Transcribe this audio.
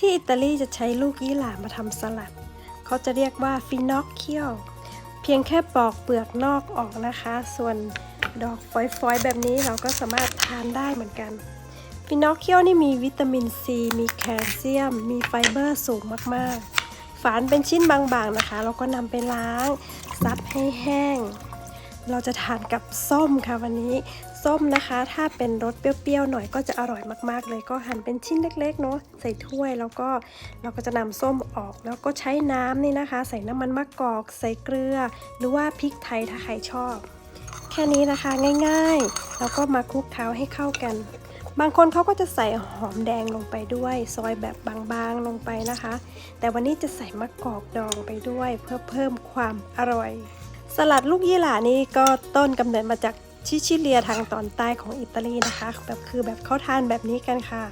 ที่อิตาลีจะใช้ลูกยี่หร่ามาทำสลัด เขาจะเรียกว่าฟินอคเคียว เพียงแค่ปอกเปลือกนอกออกนะคะ ส่วนดอกฝอยๆ แบบนี้เราก็สามารถทานได้เหมือนกัน ฟินอคเคียวนี่มีวิตามินซี มีแคลเซียม มีไฟเบอร์สูงมากๆ ฝานเป็นชิ้นบางๆนะคะ เราก็นำไปล้าง ซับให้แห้ง เราจะทานกับส้มค่ะวันนี้ ส้มนะคะ ถ้าเป็นรสเปรี้ยวๆหน่อยก็จะอร่อยมากๆ เลยก็หั่นเป็นชิ้นเล็กๆเนาะใส่ถ้วยแล้วก็เราก็จะนำส้มออก แล้วก็ใช้น้ำนี่นะคะ ใส่น้ำมันมะกอก ใส่เกลือ หรือว่าพริกไทยถ้าใครชอบ แค่นี้นะคะง่ายๆ แล้วก็มาคลุกเคล้าให้เข้ากัน บางคนเขาก็จะใส่หอมแดงลงไปด้วย ซอยแบบบางๆลงไปนะคะ แต่วันนี้จะใส่มะกอกดองไปด้วย เพื่อเพิ่มความอร่อย สลัดลูกยี่หร่านี่ก็ต้นกำเนิดมาจากชิชิเลียทางตอนใต้ของอิตาลีนะคะ แบบคือแบบเขาทานแบบนี้กันค่ะ